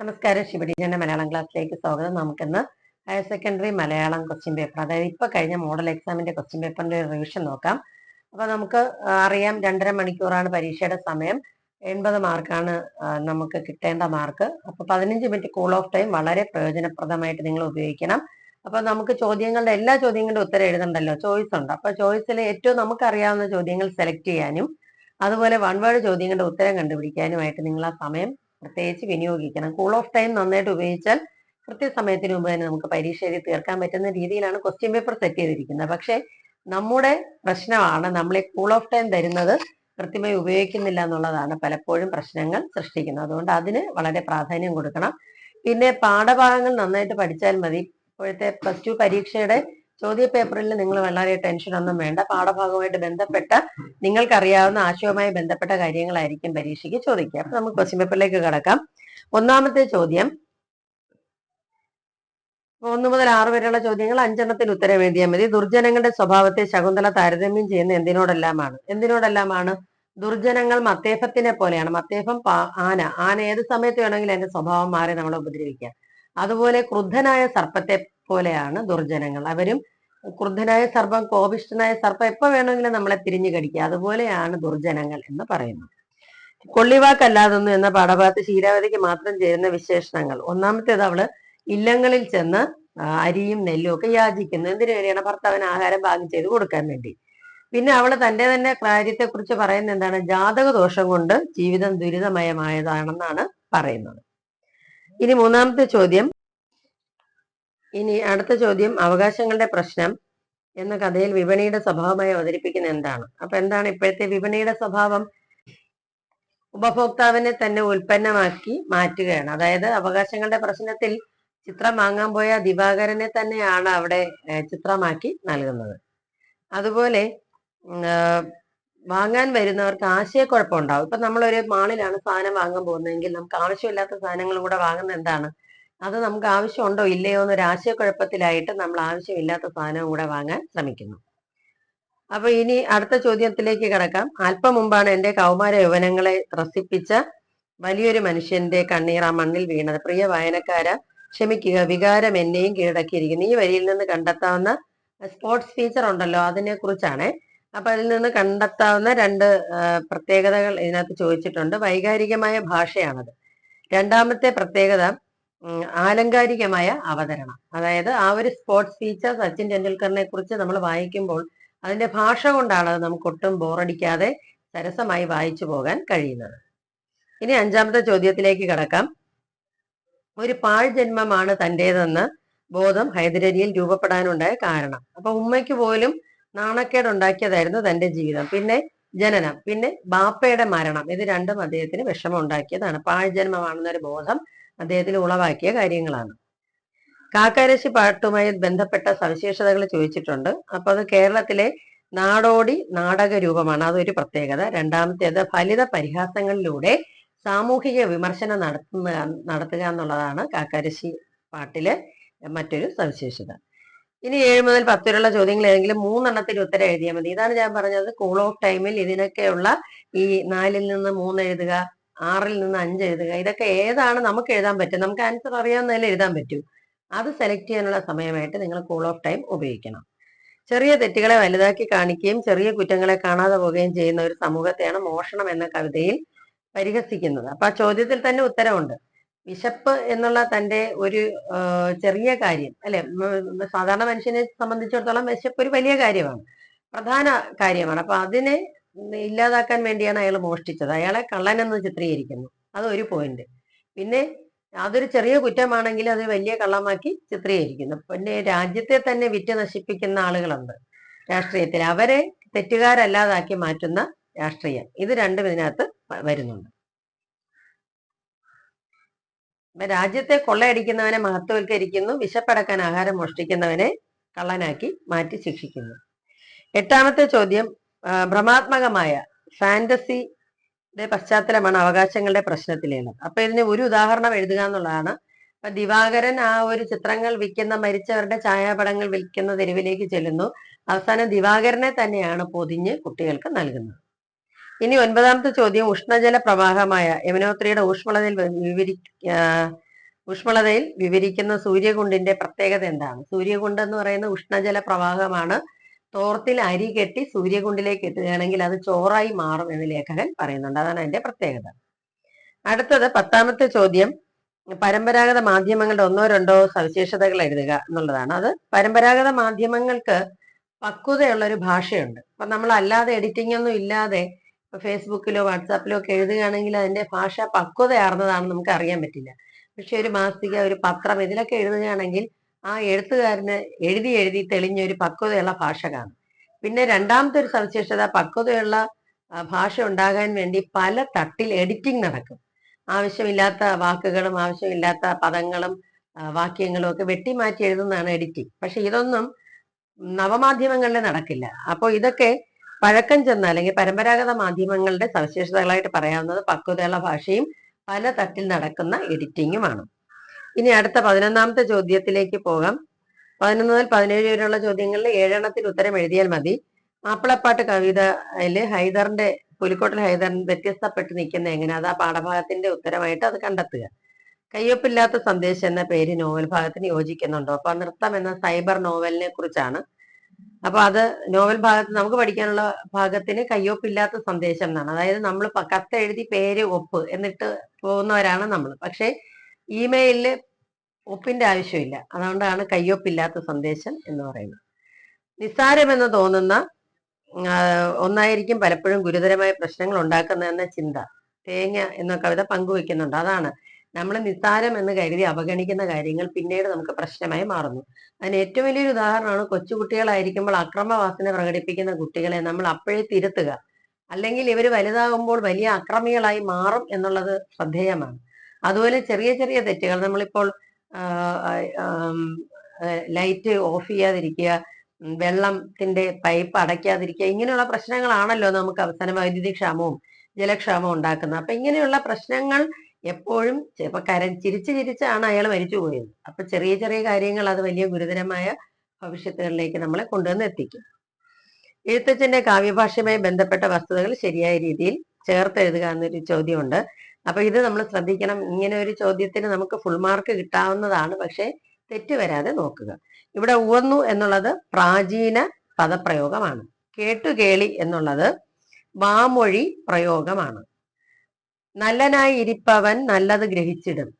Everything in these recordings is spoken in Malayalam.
നമസ്കാരം ശിവടിജന്റെ മലയാളം ക്ലാസ്സിലേക്ക് സ്വാഗതം. നമുക്കിന്ന് higher secondary Malayalam question paper അതായത് ഇപ്പൊ കഴിഞ്ഞ മോഡൽ എക്സാമിന്റെ ക്വസ്റ്റ്യൻ പേപ്പറിന്റെ റിവിഷൻ നോക്കാം. അപ്പൊ നമുക്ക് അറിയാം രണ്ടര മണിക്കൂറാണ് പരീക്ഷയുടെ സമയം. എൺപത് മാർക്കാണ് നമുക്ക് കിട്ടേണ്ട മാർക്ക്. അപ്പൊ പതിനഞ്ച് മിനിറ്റ് കൂൾ ഓഫ് ടൈം വളരെ പ്രയോജനപ്രദമായിട്ട് നിങ്ങൾ ഉപയോഗിക്കണം. അപ്പൊ നമുക്ക് ചോദ്യങ്ങളുടെ എല്ലാ ചോദ്യങ്ങളുടെ ഉത്തരം എഴുതണ്ടല്ലോ? ചോയ്സ് ഉണ്ട്. അപ്പൊ ചോയ്സിൽ ഏറ്റവും നമുക്ക് അറിയാവുന്ന ചോദ്യങ്ങൾ സെലക്ട് ചെയ്യാനും അതുപോലെ വൺ വേർഡ് ചോദ്യങ്ങളുടെ ഉത്തരം കണ്ടുപിടിക്കാനുമായിട്ട് നിങ്ങൾ ആ സമയം പ്രത്യേകിച്ച് വിനിയോഗിക്കണം. കൂൾ ഓഫ് ടൈം നന്നായിട്ട് ഉപയോഗിച്ചാൽ കൃത്യസമയത്തിന് മുമ്പ് തന്നെ നമുക്ക് പരീക്ഷ എഴുതി തീർക്കാൻ പറ്റുന്ന രീതിയിലാണ് ക്വസ്റ്റ്യൻ പേപ്പർ സെറ്റ് ചെയ്തിരിക്കുന്നത്. പക്ഷേ നമ്മുടെ പ്രശ്നമാണ് നമ്മളെ കൂൾ ഓഫ് ടൈം തരുന്നത് കൃത്യമായി ഉപയോഗിക്കുന്നില്ല എന്നുള്ളതാണ് പലപ്പോഴും പ്രശ്നങ്ങൾ സൃഷ്ടിക്കുന്നത്. അതുകൊണ്ട് അതിന് വളരെ പ്രാധാന്യം കൊടുക്കണം. പിന്നെ പാഠഭാഗങ്ങൾ നന്നായിട്ട് പഠിച്ചാൽ മതി. ഇപ്പോഴത്തെ പ്ലസ് ടു പരീക്ഷയുടെ ചോദ്യ പേപ്പറിൽ നിങ്ങൾ വളരെ ടെൻഷൻ ഒന്നും വേണ്ട. പാഠഭാഗവുമായിട്ട് ബന്ധപ്പെട്ട നിങ്ങൾക്കറിയാവുന്ന ആശയവുമായി ബന്ധപ്പെട്ട കാര്യങ്ങളായിരിക്കും പരീക്ഷയ്ക്ക് ചോദിക്കുക. അപ്പൊ നമുക്ക് ക്വസ്റ്റ്യൻ പേപ്പറിലേക്ക് കടക്കാം. ഒന്നാമത്തെ ചോദ്യം. ഒന്ന് മുതൽ ആറ് വരെയുള്ള ചോദ്യങ്ങൾ അഞ്ചെണ്ണത്തിന് ഉത്തരം എഴുതിയാൽ മതി. ദുർജനങ്ങളുടെ സ്വഭാവത്തെ ശകുന്തള താരതമ്യം ചെയ്യുന്ന എന്തിനോടെല്ലാമാണ്? എന്തിനോടെല്ലാമാണ്? ദുർജനങ്ങൾ മത്തേഫത്തിനെ പോലെയാണ്. മത്തേഫം ആന. ആന ഏത് സമയത്ത് വേണമെങ്കിലും അതിന്റെ സ്വഭാവം മാറി നമ്മളെ ഉപദ്രവിക്കാം. അതുപോലെ ക്രുദ്ധനായ സർപ്പത്തെ പോലെയാണ് ദുർജനങ്ങൾ. അവരും ക്രുദ്ധനായ സർപ്പം കോപിഷ്ഠനായ സർപ്പം എപ്പോ വേണമെങ്കിലും നമ്മളെ തിരിഞ്ഞു കടിക്കുക. അതുപോലെയാണ് ദുർജനങ്ങൾ എന്ന് പറയുന്നത്. കൊള്ളിവാക്കല്ലാതൊന്നും എന്ന പാഠഭാഗത്ത് ശീലാവതിക്ക് മാത്രം ചേരുന്ന വിശേഷണങ്ങൾ. ഒന്നാമത്തേത് അവൾ ഇല്ലങ്ങളിൽ ചെന്ന് അരിയും നെല്ലും ഒക്കെ യാചിക്കുന്നു. എന്തിനു വേണ്ടിയാണ് ഭർത്താവിന് ആഹാരം പാകം ചെയ്ത് കൊടുക്കാൻ വേണ്ടി? പിന്നെ അവൾ തന്റെ തന്നെ കാര്യത്തെ കുറിച്ച് പറയുന്ന എന്താണ്? ജാതക ദോഷം കൊണ്ട് ജീവിതം ദുരിതമയമായതാണെന്നാണ് പറയുന്നത്. ഇനി മൂന്നാമത്തെ ചോദ്യം. ഇനി അടുത്ത ചോദ്യം അവകാശങ്ങളുടെ പ്രശ്നം എന്ന കഥയിൽ വിപണിയുടെ സ്വഭാവമായി അവതരിപ്പിക്കുന്ന എന്താണ്? അപ്പൊ എന്താണ് ഇപ്പോഴത്തെ വിപണിയുടെ സ്വഭാവം? ഉപഭോക്താവിനെ തന്നെ ഉൽപ്പന്നമാക്കി മാറ്റുകയാണ്. അതായത് അവകാശങ്ങളുടെ പ്രശ്നത്തിൽ ചിത്രം വാങ്ങാൻ പോയ ദിവാകരനെ തന്നെയാണ് അവിടെ ചിത്രമാക്കി നൽകുന്നത്. അതുപോലെ വാങ്ങാൻ വരുന്നവർക്ക് ആശയക്കുഴപ്പം ഉണ്ടാവും ഇപ്പൊ നമ്മളൊരു മാളിലാണ് സാധനം വാങ്ങാൻ പോകുന്നതെങ്കിൽ നമുക്ക് ആവശ്യമില്ലാത്ത സാധനങ്ങളും കൂടെ വാങ്ങുന്ന എന്താണ്? അത് നമുക്ക് ആവശ്യമുണ്ടോ ഇല്ലയോ എന്നൊരു ആശയക്കുഴപ്പത്തിലായിട്ട് നമ്മൾ ആവശ്യമില്ലാത്ത സാധനവും കൂടെ വാങ്ങാൻ ശ്രമിക്കുന്നു. അപ്പൊ ഇനി അടുത്ത ചോദ്യത്തിലേക്ക് കിടക്കാം. അല്പം മുമ്പാണ് എന്റെ കൗമാര യൗവനങ്ങളെ ത്രസിപ്പിച്ച വലിയൊരു മനുഷ്യന്റെ കണ്ണീർ ആ മണ്ണിൽ വീണത്. പ്രിയ വായനക്കാര ക്ഷമിക്കുക വികാരം എന്നെയും കീഴടക്കിയിരിക്കുന്നു. ഈ വരിയിൽ നിന്ന് കണ്ടെത്താവുന്ന സ്പോർട്സ് ഫീച്ചർ ഉണ്ടല്ലോ അതിനെ കുറിച്ചാണ് അപ്പൊ അതിൽ നിന്ന് കണ്ടെത്താവുന്ന രണ്ട് പ്രത്യേകതകൾ ഇതിനകത്ത് ചോദിച്ചിട്ടുണ്ട്. വൈകാരികമായ ഭാഷയാണത്. രണ്ടാമത്തെ പ്രത്യേകത ആലങ്കാരികമായ അവതരണം. അതായത് ആ ഒരു സ്പോർട്സ് ടീച്ചർ സച്ചിൻ ടെണ്ടുൽക്കറിനെ കുറിച്ച് നമ്മൾ വായിക്കുമ്പോൾ അതിന്റെ ഭാഷ കൊണ്ടാണ് അത് നമുക്ക് ഒട്ടും ബോറടിക്കാതെ സരസമായി വായിച്ചു പോകാൻ കഴിയുന്നത്. ഇനി അഞ്ചാമത്തെ ചോദ്യത്തിലേക്ക് കടക്കാം. ഒരു പാഴ് ജന്മമാണ് തന്റേതെന്ന് ബോധം ഹൈദരലിയിൽ രൂപപ്പെടാനുണ്ടായ കാരണം. അപ്പൊ ഉമ്മയ്ക്ക് പോലും നാണക്കേടുണ്ടാക്കിയതായിരുന്നു തന്റെ ജീവിതം. പിന്നെ ജനനം. പിന്നെ ബാപ്പയുടെ മരണം. ഇത് രണ്ടും അദ്ദേഹത്തിന് വിഷമം ഉണ്ടാക്കിയതാണ് പാഴ്ജന്മമാണെന്നൊരു ബോധം അദ്ദേഹത്തിന് ഉളവാക്കിയ കാര്യങ്ങളാണ്. കാക്കാരശി പാട്ടുമായി ബന്ധപ്പെട്ട സവിശേഷതകൾ ചോദിച്ചിട്ടുണ്ട്. അപ്പൊ അത് കേരളത്തിലെ നാടോടി നാടക രൂപമാണ് അതൊരു പ്രത്യേകത. രണ്ടാമത്തേത് ഫലിത പരിഹാസങ്ങളിലൂടെ സാമൂഹിക വിമർശനം നടത്തുന്ന നടത്തുക എന്നുള്ളതാണ് കാക്കാരശി പാട്ടിലെ മറ്റൊരു സവിശേഷത. ഇനി ഏഴ് മുതൽ പത്ത് വരെയുള്ള ചോദ്യങ്ങൾ ഏതെങ്കിലും മൂന്നെണ്ണത്തിൽ ഉത്തരം എഴുതിയാൽ മതി. ഇതാണ് ഞാൻ പറഞ്ഞത് കൂൾ ഓഫ് ടൈമിൽ ഇതിനൊക്കെയുള്ള ഈ നാലിൽ നിന്ന് മൂന്ന് എഴുതുക ആറിൽ നിന്ന് അഞ്ച് എഴുതുക ഇതൊക്കെ ഏതാണ് നമുക്ക് എഴുതാൻ പറ്റും? നമുക്ക് ആൻസർ അറിയാവുന്നതിൽ എഴുതാൻ പറ്റൂ. അത് സെലക്ട് ചെയ്യാനുള്ള സമയമായിട്ട് നിങ്ങൾ കൂൾ ഓഫ് ടൈം ഉപയോഗിക്കണം. ചെറിയ തെറ്റുകളെ വലുതാക്കി കാണിക്കുകയും ചെറിയ കുറ്റങ്ങളെ കാണാതെ പോവുകയും ചെയ്യുന്ന ഒരു സമൂഹത്തെയാണ് മോഷണം എന്ന കവിതയിൽ പരിഹസിക്കുന്നത്. അപ്പൊ ആ ചോദ്യത്തിൽ തന്നെ ഉത്തരവുണ്ട് വിശപ്പ് എന്നുള്ള തന്റെ ഒരു ചെറിയ കാര്യം അല്ലെ? സാധാരണ മനുഷ്യനെ സംബന്ധിച്ചിടത്തോളം വിശപ്പ് ഒരു വലിയ കാര്യമാണ്. പ്രധാന കാര്യമാണ്. അപ്പൊ അതിനെ ഇല്ലാതാക്കാൻ വേണ്ടിയാണ് അയാൾ മോഷ്ടിച്ചത്. അയാളെ കള്ളനെന്ന് ചിത്രീകരിക്കുന്നു. അത് ഒരു പോയിന്റ് പിന്നെ അതൊരു ചെറിയ കുറ്റമാണെങ്കിൽ അത് വലിയ കള്ളമാക്കി ചിത്രീകരിക്കുന്നു. പിന്നെ രാജ്യത്തെ തന്നെ വിറ്റ് നശിപ്പിക്കുന്ന ആളുകളുണ്ട് രാഷ്ട്രീയത്തിൽ. അവരെ തെറ്റുകാരല്ലാതാക്കി മാറ്റുന്ന രാഷ്ട്രീയം. ഇത് രണ്ടും ഇതിനകത്ത് വരുന്നുണ്ട് അപ്പൊ രാജ്യത്തെ കൊള്ളയടിക്കുന്നവനെ മഹത്വവൽക്കരിക്കുന്നു വിശപ്പടക്കാൻ ആഹാരം മോഷ്ടിക്കുന്നവനെ കള്ളനാക്കി മാറ്റി ശിക്ഷിക്കുന്നു. എട്ടാമത്തെ ചോദ്യം ഭ്രമാത്മകമായ ഫാന്റസിയുടെ പശ്ചാത്തലമാണ് അവകാശങ്ങളുടെ പ്രശ്നത്തിലേത്. അപ്പൊ ഇതിന് ഒരു ഉദാഹരണം എഴുതുക എന്നുള്ളതാണ്. അപ്പൊ ദിവാകരൻ ആ ഒരു ചിത്രങ്ങൾ വിൽക്കുന്ന മരിച്ചവരുടെ ഛായാപടങ്ങൾ വിൽക്കുന്ന തെരുവിലേക്ക് ചെല്ലുന്നു. അവസാനം ദിവാകരനെ തന്നെയാണ് പൊതിഞ്ഞ് കുട്ടികൾക്ക് നൽകുന്നത്. ഇനി ഒൻപതാമത്തെ ചോദ്യം ഉഷ്ണജല പ്രവാഹമായ യമുനോത്രിയുടെ ഊഷ്മളതയിൽ വിവരി ഊഷ്മളതയിൽ വിവരിക്കുന്ന സൂര്യകുണ്ടിന്റെ പ്രത്യേകത എന്താണ്? സൂര്യകുണ്ട് എന്ന് പറയുന്ന ഉഷ്ണജല പ്രവാഹമാണ് തോർത്തിൽ അരി കെട്ടി സൂര്യകുണ്ടിലേക്ക് എത്തുകയാണെങ്കിൽ അത് ചോറായി മാറും എന്ന് ലേഖകൻ പറയുന്നുണ്ട്. അതാണ് അതിന്റെ പ്രത്യേകത. അടുത്തത് പത്താമത്തെ ചോദ്യം പരമ്പരാഗത മാധ്യമങ്ങളുടെ ഒന്നോ രണ്ടോ സവിശേഷതകൾ എഴുതുക എന്നുള്ളതാണ്. അത് പരമ്പരാഗത മാധ്യമങ്ങൾക്ക് പക്വതയുള്ള ഒരു ഭാഷയുണ്ട്. അപ്പൊ നമ്മൾ അല്ലാതെ എഡിറ്റിംഗ് ഒന്നും ഇല്ലാതെ ഫേസ്ബുക്കിലോ വാട്സാപ്പിലോ ഒക്കെ എഴുതുകയാണെങ്കിൽ അതിന്റെ ഭാഷ പക്വതയാർന്നതാണെന്ന് നമുക്ക് അറിയാൻ പറ്റില്ല. പക്ഷെ ഒരു മാസിക ഒരു പത്രം ഇതിലൊക്കെ എഴുതുകയാണെങ്കിൽ ആ എഴുത്തുകാരന് എഴുതി എഴുതി തെളിഞ്ഞ ഒരു പക്വതയുള്ള ഭാഷ കാണും. പിന്നെ രണ്ടാമത്തെ ഒരു സവിശേഷത പക്വതയുള്ള ഭാഷ ഉണ്ടാകാൻ വേണ്ടി പല തട്ടിൽ എഡിറ്റിംഗ് നടക്കും. ആവശ്യമില്ലാത്ത വാക്കുകളും ആവശ്യമില്ലാത്ത പദങ്ങളും വാക്യങ്ങളും ഒക്കെ വെട്ടിമാറ്റി എഴുതുന്നതാണ് എഡിറ്റിംഗ്. പക്ഷെ ഇതൊന്നും നവമാധ്യമങ്ങളിൽ നടക്കില്ല. അപ്പോൾ ഇതൊക്കെ പഴക്കം ചെന്ന അല്ലെങ്കിൽ പരമ്പരാഗത മാധ്യമങ്ങളുടെ സവിശേഷതകളായിട്ട് പറയാവുന്നത് പക്വതയുള്ള ഭാഷയും പല തട്ടിൽ നടക്കുന്ന എഡിറ്റിങ്ങുമാണ്. ഇനി അടുത്ത പതിനൊന്നാമത്തെ ചോദ്യത്തിലേക്ക് പോകാം. പതിനൊന്ന് മുതൽ പതിനേഴ് വരെയുള്ള ചോദ്യങ്ങളിൽ ഏഴെണ്ണത്തിന് ഉത്തരം എഴുതിയാൽ മതി. മാപ്പിളപ്പാട്ട് കവിതയിൽ ഹൈദറിന്റെ പുലിക്കോട്ടിൽ ഹൈദറിന് വ്യത്യസ്തപ്പെട്ട് നിൽക്കുന്ന എങ്ങനെ? അത് ആ പാഠഭാഗത്തിന്റെ ഉത്തരമായിട്ട് അത് കണ്ടെത്തുക. കയ്യൊപ്പില്ലാത്ത സന്ദേശം എന്ന പേര് നോവൽ ഭാഗത്തിന് യോജിക്കുന്നുണ്ടോ? അപ്പൊ നൃത്തം എന്ന സൈബർ നോവലിനെ കുറിച്ചാണ് അപ്പൊ അത് നോവൽ ഭാഗത്ത് നമുക്ക് പഠിക്കാനുള്ള ഭാഗത്തിന് കയ്യൊപ്പില്ലാത്ത സന്ദേശം എന്നാണ്. അതായത് നമ്മൾ കത്ത് എഴുതി പേര് ഒപ്പ് എന്നിട്ട് പോകുന്നവരാണ് നമ്മൾ. പക്ഷേ ഇമെയിലിൽ ഒപ്പിന്റെ ആവശ്യമില്ല. അതുകൊണ്ടാണ് കയ്യൊപ്പില്ലാത്ത സന്ദേശം എന്ന് പറയുന്നത്. നിസ്സാരമെന്ന് തോന്നുന്ന ഒന്നായിരിക്കും പലപ്പോഴും ഗുരുതരമായ പ്രശ്നങ്ങൾ ഉണ്ടാക്കുന്നതെന്ന ചിന്ത. തേങ്ങ എന്ന കവിത പങ്കുവെക്കുന്നുണ്ട്. അതാണ് നമ്മൾ നിസ്സാരം എന്ന് കരുതി അവഗണിക്കുന്ന കാര്യങ്ങൾ പിന്നീട് നമുക്ക് പ്രശ്നമായി മാറുന്നു. അതിന് ഏറ്റവും വലിയൊരു ഉദാഹരണമാണ് കൊച്ചുകുട്ടികളായിരിക്കുമ്പോൾ അക്രമവാസന പ്രകടിപ്പിക്കുന്ന കുട്ടികളെ നമ്മൾ അപ്പോഴേ തിരുത്തുക. അല്ലെങ്കിൽ ഇവർ വലുതാകുമ്പോൾ വലിയ അക്രമികളായി മാറും എന്നുള്ളത് ശ്രദ്ധേയമാണ്. അതുപോലെ ചെറിയ ചെറിയ തെറ്റുകൾ നമ്മളിപ്പോൾ ലൈറ്റ് ഓഫ് ചെയ്യാതിരിക്കുക വെള്ളത്തിന്റെ പൈപ്പ് അടയ്ക്കാതിരിക്കുക ഇങ്ങനെയുള്ള പ്രശ്നങ്ങളാണല്ലോ നമുക്ക് അവസാനം വൈദ്യുതി ക്ഷാമവും ജലക്ഷാമവും ഉണ്ടാക്കുന്നത്. അപ്പൊ ഇങ്ങനെയുള്ള പ്രശ്നങ്ങൾ എപ്പോഴും ഇപ്പൊ കര ചിരിച്ച് ചിരിച്ചാണ് അയാൾ മരിച്ചു പോയത്. അപ്പൊ ചെറിയ ചെറിയ കാര്യങ്ങൾ അത് വലിയ ഗുരുതരമായ ഭവിഷ്യത്തുകളിലേക്ക് നമ്മളെ കൊണ്ടുവന്ന് എത്തിക്കും. എഴുത്തച്ഛന്റെ കാവ്യഭാഷയുമായി ബന്ധപ്പെട്ട വസ്തുതകൾ ശരിയായ രീതിയിൽ ചേർത്ത് എഴുതുക എന്നൊരു ചോദ്യമുണ്ട്. അപ്പൊ ഇത് നമ്മൾ ശ്രദ്ധിക്കണം. ഇങ്ങനെ ഒരു ചോദ്യത്തിന് നമുക്ക് ഫുൾ മാർക്ക് കിട്ടാവുന്നതാണ്. പക്ഷെ തെറ്റ് വരാതെ നോക്കുക. ഇവിടെ ഉവന്നു എന്നുള്ളത് പ്രാചീന പദപ്രയോഗമാണ്. കേട്ടുകേളി എന്നുള്ളത് വാമൊഴി പ്രയോഗമാണ്. നല്ലനായി ഇരിപ്പവൻ നല്ലത് ഗ്രഹിച്ചിടും.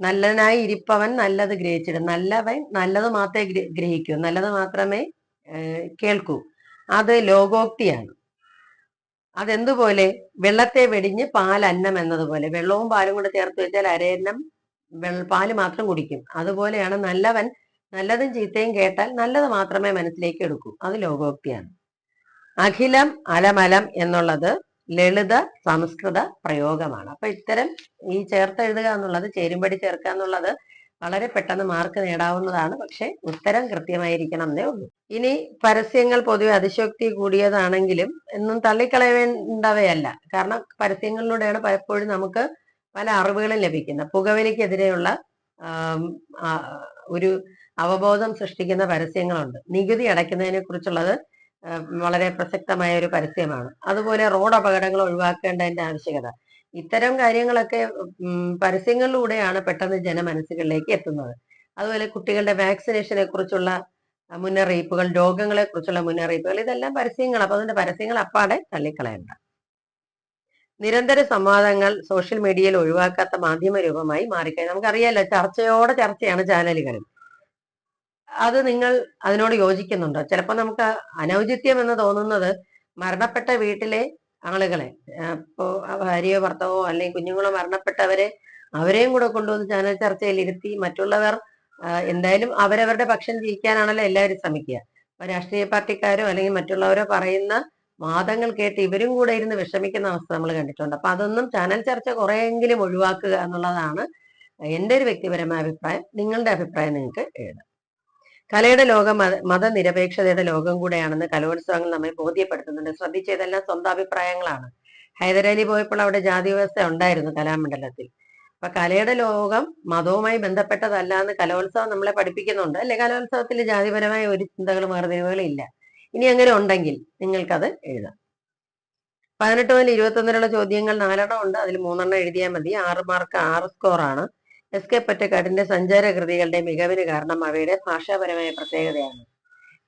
നല്ലനായി ഇരിപ്പവൻ നല്ലത് ഗ്രഹിച്ചിടും. നല്ലവൻ നല്ലത് മാത്രമേ ഗ്ര- ഗ്രഹിക്കൂ. നല്ലത് മാത്രമേ കേൾക്കൂ. അത് ലോകോക്തിയാണ്. അതെന്തുപോലെ? വെള്ളത്തെ വെടിഞ്ഞ് പാൽ അന്നം എന്നതുപോലെ. വെള്ളവും പാലും കൂടെ ചേർത്ത് വെച്ചാൽ അരയന്നം പാൽ മാത്രം കുടിക്കും. അതുപോലെയാണ് നല്ലവൻ നല്ലതും ചീത്തയും കേട്ടാൽ നല്ലത് മാത്രമേ മനസ്സിലേക്ക് എടുക്കൂ. അത് ലോകോക്തിയാണ്. അഖിലം അലമലം എന്നുള്ളത് ലളിത സംസ്കൃത പ്രയോഗമാണ്. അപ്പൊ ഇത്തരം ഈ ചേർത്തെഴുതുക എന്നുള്ളത് ചേരുംപടി ചേർക്കുക എന്നുള്ളത് വളരെ പെട്ടെന്ന് മാർക്ക് നേടാവുന്നതാണ്. പക്ഷെ ഉത്തരം കൃത്യമായിരിക്കണം എന്നേ ഉള്ളൂ. ഇനി പരസ്യങ്ങൾ പൊതുവെ അതിശോക്തി കൂടിയതാണെങ്കിലും എന്നും തള്ളിക്കളയേണ്ടവയല്ല. കാരണം പരസ്യങ്ങളിലൂടെയാണ് പലപ്പോഴും നമുക്ക് പല അറിവുകളും ലഭിക്കുന്നത്. പുകവലിക്കെതിരെയുള്ള ഒരു അവബോധം സൃഷ്ടിക്കുന്ന പരസ്യങ്ങളുണ്ട്. നികുതി അടയ്ക്കുന്നതിനെ കുറിച്ചുള്ളത് വളരെ പ്രസക്തമായ ഒരു പരസ്യമാണ്. അതുപോലെ റോഡ് അപകടങ്ങൾ ഒഴിവാക്കേണ്ടതിന്റെ ആവശ്യകത. ഇത്തരം കാര്യങ്ങളൊക്കെ പരസ്യങ്ങളിലൂടെയാണ് പെട്ടെന്ന് ജനമനസ്സുകളിലേക്ക് എത്തുന്നത്. അതുപോലെ കുട്ടികളുടെ വാക്സിനേഷനെ കുറിച്ചുള്ള മുന്നറിയിപ്പുകൾ രോഗങ്ങളെ കുറിച്ചുള്ള മുന്നറിയിപ്പുകൾ ഇതെല്ലാം പരസ്യങ്ങൾ. അപ്പൊ അതിന്റെ പരസ്യങ്ങൾ അപ്പാടെ തള്ളിക്കളയണ്ട. നിരന്തര സംവാദങ്ങൾ സോഷ്യൽ മീഡിയയിൽ ഒഴിവാക്കാത്ത മാധ്യമ രൂപമായി മാറിക്കഴിഞ്ഞു. നമുക്കറിയാലോ ചർച്ചയോടെ ചർച്ചയാണ് ചാനലുകളിൽ. അത് നിങ്ങൾ അതിനോട് യോജിക്കുന്നുണ്ടോ? ചിലപ്പോൾ നമുക്ക് അനൗചിത്യം എന്ന് തോന്നുന്നത് മരണപ്പെട്ട വീട്ടിലെ ആളുകളെ ഇപ്പോ ഭാര്യയോ ഭർത്താവോ അല്ലെങ്കിൽ കുഞ്ഞുങ്ങളോ മരണപ്പെട്ടവരെ അവരെയും കൂടെ കൊണ്ടുവന്ന് ചാനൽ ചർച്ചയിൽ ഇരുത്തി മറ്റുള്ളവർ എന്തായാലും അവരവരുടെ പക്ഷം ജയിക്കാനാണല്ലോ എല്ലാവരും ശ്രമിക്കുക. അപ്പൊ രാഷ്ട്രീയ പാർട്ടിക്കാരോ അല്ലെങ്കിൽ മറ്റുള്ളവരോ പറയുന്ന വാദങ്ങൾ കേട്ട് ഇവരും കൂടെ ഇരുന്ന് വിഷമിക്കുന്ന അവസ്ഥ നമ്മൾ കണ്ടിട്ടുണ്ട്. അപ്പൊ അതൊന്നും ചാനൽ ചർച്ച കുറെയെങ്കിലും ഒഴിവാക്കുക എന്നുള്ളതാണ് എന്റെ ഒരു വ്യക്തിപരമായ അഭിപ്രായം. നിങ്ങളുടെ അഭിപ്രായം നിങ്ങൾക്ക് എഴുതാം കലയുടെ ലോകം മത മതനിരപേക്ഷതയുടെ ലോകം കൂടെയാണെന്ന് കലോത്സവങ്ങൾ നമ്മെ ബോധ്യപ്പെടുത്തുന്നുണ്ട്. ശ്രദ്ധിച്ചതെല്ലാം സ്വന്തം അഭിപ്രായങ്ങളാണ് ഹൈദരാലി പോയപ്പോൾ അവിടെ ജാതി വ്യവസ്ഥ ഉണ്ടായിരുന്നു കലാമണ്ഡലത്തിൽ. അപ്പൊ കലയുടെ ലോകം മതവുമായി ബന്ധപ്പെട്ടതല്ല എന്ന് കലോത്സവം നമ്മളെ പഠിപ്പിക്കുന്നുണ്ട്. അല്ലെ? കലോത്സവത്തിൽ ജാതിപരമായ ഒരു ചിന്തകളും വേർതിരിവുകളും ഇല്ല. ഇനി അങ്ങനെ ഉണ്ടെങ്കിൽ നിങ്ങൾക്കത് എഴുതാം. പതിനെട്ട് മുതൽ ഇരുപത്തൊന്നിലുള്ള ചോദ്യങ്ങൾ നാലെണ്ണം ഉണ്ട്. അതിൽ മൂന്നെണ്ണം എഴുതിയാൽ മതി. ആറ് മാർക്ക് ആറ് സ്കോറാണ്. എസ് കെ പൊറ്റക്കാടിന്റെ സഞ്ചാര കൃതികളുടെ മികവിന് കാരണം അവയുടെ ഭാഷാപരമായ പ്രത്യേകതയാണ്.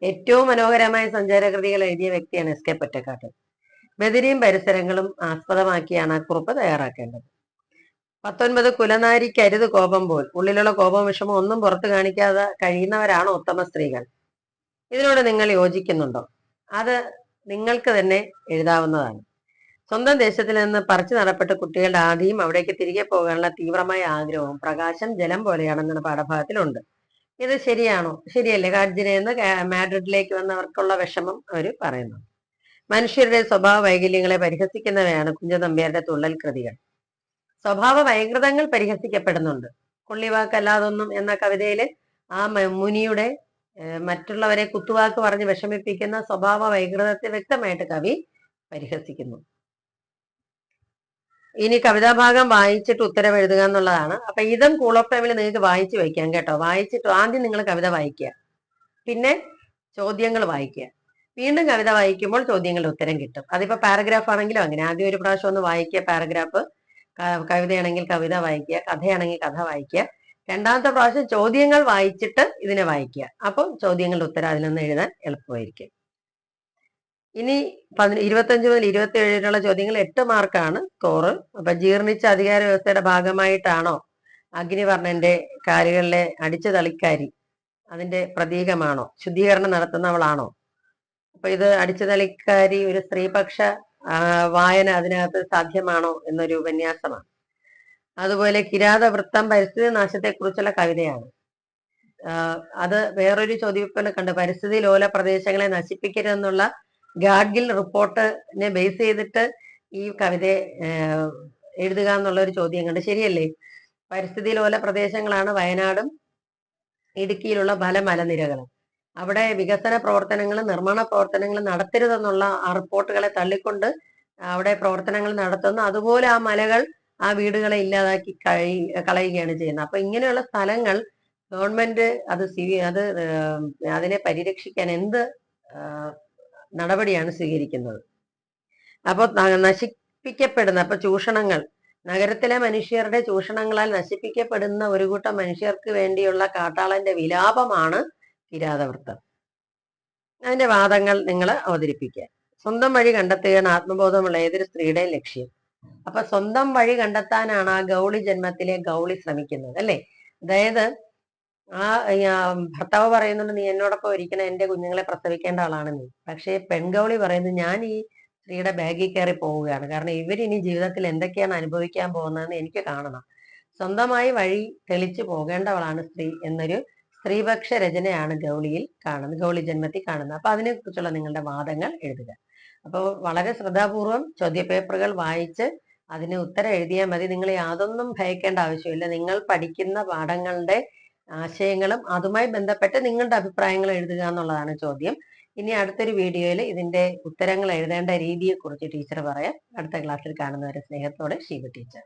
ഏറ്റവും മനോഹരമായ സഞ്ചാര കൃതികൾ എഴുതിയ വ്യക്തിയാണ് എസ് കെ പൊറ്റക്കാട്ട് ബദിരിയും പരിസരങ്ങളും ആസ്പദമാക്കിയാണ് ആ കുറിപ്പ് തയ്യാറാക്കേണ്ടത്. പത്തൊൻപത് കുലനാരിക്കരുത് കോപം പോൽ. ഉള്ളിലുള്ള കോപം വിഷമം ഒന്നും പുറത്തു കാണിക്കാതെ കഴിയുന്നവരാണ് ഉത്തമ സ്ത്രീകൾ. ഇതിനോട് നിങ്ങൾ യോജിക്കുന്നുണ്ടോ? അത് നിങ്ങൾക്ക് തന്നെ എഴുതാവുന്നതാണ്. സ്വന്തം ദേശത്തിൽ നിന്ന് പറിച്ചു നടപ്പെട്ട കുട്ടികളുടെ ആദ്യം അവിടേക്ക് തിരികെ പോകാനുള്ള തീവ്രമായ ആഗ്രഹവും പ്രകാശം ജലം പോലെയാണെന്നാണ് പാഠഭാഗത്തിലുണ്ട്. ഇത് ശരിയാണോ? ശരിയല്ലേ? കാർജിനയിൽ നിന്ന് മാഡ്രിഡിലേക്ക് വന്നവർക്കുള്ള വിഷമം അവർ പറയുന്നു. മനുഷ്യരുടെ സ്വഭാവ വൈകല്യങ്ങളെ പരിഹസിക്കുന്നവയാണ് കുഞ്ചതമ്പ്യാരുടെ തുള്ളൽ കൃതികൾ. സ്വഭാവ വൈകൃതങ്ങൾ പരിഹസിക്കപ്പെടുന്നുണ്ട്. കൊള്ളിവാക്കല്ലാതൊന്നും എന്ന കവിതയിൽ ആ മുനിയുടെ മറ്റുള്ളവരെ കുത്തുവാക്ക് പറഞ്ഞ് വിഷമിപ്പിക്കുന്ന സ്വഭാവ വൈകൃതത്തെ വ്യക്തമായിട്ട് കവി പരിഹസിക്കുന്നു. ഇനി കവിതാഭാഗം വായിച്ചിട്ട് ഉത്തരം എഴുതുക എന്നുള്ളതാണ്. അപ്പൊ ഇതും കൂൾ ഓഫ് ടൈമിൽ നിങ്ങൾക്ക് വായിച്ചു വയ്ക്കാം കേട്ടോ. വായിച്ചിട്ട് ആദ്യം നിങ്ങൾ കവിത വായിക്കുക. പിന്നെ ചോദ്യങ്ങൾ വായിക്കുക. വീണ്ടും കവിത വായിക്കുമ്പോൾ ചോദ്യങ്ങളുടെ ഉത്തരം കിട്ടും. അതിപ്പോ പാരഗ്രാഫ് ആണെങ്കിലും അങ്ങനെ. ആദ്യം ഒരു പ്രാവശ്യം ഒന്ന് വായിക്കുക പാരഗ്രാഫ് കവിതയാണെങ്കിൽ കവിത വായിക്കുക കഥയാണെങ്കിൽ കഥ വായിക്കുക. രണ്ടാമത്തെ പ്രാവശ്യം ചോദ്യങ്ങൾ വായിച്ചിട്ട് ഇതിനെ വായിക്കുക. അപ്പം ചോദ്യങ്ങളുടെ ഉത്തരം അതിലൊന്ന് എഴുതാൻ എളുപ്പമായിരിക്കും. ഇനി പതി ഇരുപത്തഞ്ച് മുതൽ ഇരുപത്തി വരെയുള്ള ചോദ്യങ്ങൾ എട്ട് മാർക്കാണ് സ്കോറ് അപ്പൊ ജീർണിച്ച അധികാര വ്യവസ്ഥയുടെ ഭാഗമായിട്ടാണോ അഗ്നിവർണന്റെ കാലുകളിലെ അടിച്ചു തളിക്കാരി അതിന്റെ പ്രതീകമാണോ? ശുദ്ധീകരണം നടത്തുന്നവളാണോ? അപ്പൊ ഇത് അടിച്ചു തളിക്കാരി ഒരു സ്ത്രീപക്ഷ വായന അതിനകത്ത് സാധ്യമാണോ എന്നൊരു ഉപന്യാസമാണ്. അതുപോലെ കിരാതവൃത്തം പരിസ്ഥിതി നാശത്തെക്കുറിച്ചുള്ള കവിതയാണ്. അത് വേറൊരു ചോദ്യപ്പനെ കണ്ട്? പരിസ്ഥിതി ലോല പ്രദേശങ്ങളെ നശിപ്പിക്കരുതെന്നുള്ള ഗാഡ്ഗിൽ റിപ്പോർട്ടിനെ ബേസ് ചെയ്തിട്ട് ഈ കവിത എഴുതുക എന്നുള്ള ഒരു ചോദ്യം കണ്ട്. ശരിയല്ലേ? പരിസ്ഥിതി ലോല പ്രദേശങ്ങളാണ് വയനാടും ഇടുക്കിയിലുള്ള പല മലനിരകളും. അവിടെ വികസന പ്രവർത്തനങ്ങളും നിർമ്മാണ പ്രവർത്തനങ്ങളും നടത്തരുതെന്നുള്ള ആ റിപ്പോർട്ടുകളെ തള്ളിക്കൊണ്ട് അവിടെ പ്രവർത്തനങ്ങൾ നടത്തുന്നു. അതുപോലെ ആ മലകൾ ആ വീടുകളെ ഇല്ലാതാക്കി കഴി കളയുകയാണ് ചെയ്യുന്നത്. അപ്പൊ ഇങ്ങനെയുള്ള സ്ഥലങ്ങൾ ഗവൺമെന്റ് അത് സി അത് അതിനെ പരിരക്ഷിക്കാൻ എന്ത് നടപടിയാണ് സ്വീകരിക്കുന്നത്. അപ്പോൾ നശിപ്പിക്കപ്പെടുന്ന അപ്പൊ ചൂഷണങ്ങൾ നഗരത്തിലെ മനുഷ്യരുടെ ചൂഷണങ്ങളാൽ നശിപ്പിക്കപ്പെടുന്ന ഒരു കൂട്ടം മനുഷ്യർക്ക് വേണ്ടിയുള്ള കാട്ടാളന്റെ വിലാപമാണ് കിരാതവൃത്തം അതിന്റെ വാദങ്ങൾ നിങ്ങൾ അവതരിപ്പിക്കുക. സ്വന്തം വഴി കണ്ടെത്തുകയാണ് ആത്മബോധമുള്ള ഏതൊരു സ്ത്രീയുടെയും ലക്ഷ്യം. അപ്പൊ സ്വന്തം വഴി കണ്ടെത്താനാണ് ആ ഗൗളി ജന്മത്തിലെ ഗൗളി ശ്രമിക്കുന്നത് അല്ലെ? അതായത് ആ ഭർത്താവ് പറയുന്നുണ്ട് നീ എന്നോടൊപ്പം ഇരിക്കണം എന്റെ കുഞ്ഞുങ്ങളെ പ്രസവിക്കേണ്ട ആളാണ് നീ. പക്ഷേ പെൺകൗളി പറയുന്നത് ഞാൻ ഈ സ്ത്രീയുടെ ബാഗിൽ കയറി പോവുകയാണ്. കാരണം ഇവരിനി ജീവിതത്തിൽ എന്തൊക്കെയാണ് അനുഭവിക്കാൻ പോകുന്നതെന്ന് എനിക്ക് കാണണം. സ്വന്തമായി വഴി തെളിച്ചു പോകേണ്ടവളാണ് സ്ത്രീ എന്നൊരു സ്ത്രീപക്ഷ രചനയാണ് ഗൗളിയിൽ കാണുന്നത് ഗൗളി ജന്മത്തിൽ കാണുന്നത്. അപ്പൊ അതിനെക്കുറിച്ചുള്ള നിങ്ങളുടെ വാദങ്ങൾ എഴുതുക. അപ്പോൾ വളരെ ശ്രദ്ധാപൂർവം ചോദ്യപേപ്പറുകൾ വായിച്ച് അതിന് ഉത്തരം എഴുതിയാൽ മതി. നിങ്ങൾ യാതൊന്നും ഭയക്കേണ്ട ആവശ്യമില്ല. നിങ്ങൾ പഠിക്കുന്ന പാഠങ്ങളുടെ ആശയങ്ങളും അതുമായി ബന്ധപ്പെട്ട് നിങ്ങളുടെ അഭിപ്രായങ്ങൾ എഴുതുക എന്നുള്ളതാണ് ചോദ്യം. ഇനി അടുത്തൊരു വീഡിയോയിൽ ഇതിന്റെ ഉത്തരങ്ങൾ എഴുതേണ്ട രീതിയെക്കുറിച്ച് ടീച്ചർ പറയാം. അടുത്ത ക്ലാസ്സിൽ കാണുന്നവരെ സ്നേഹത്തോടെ ശിവ ടീച്ചർ.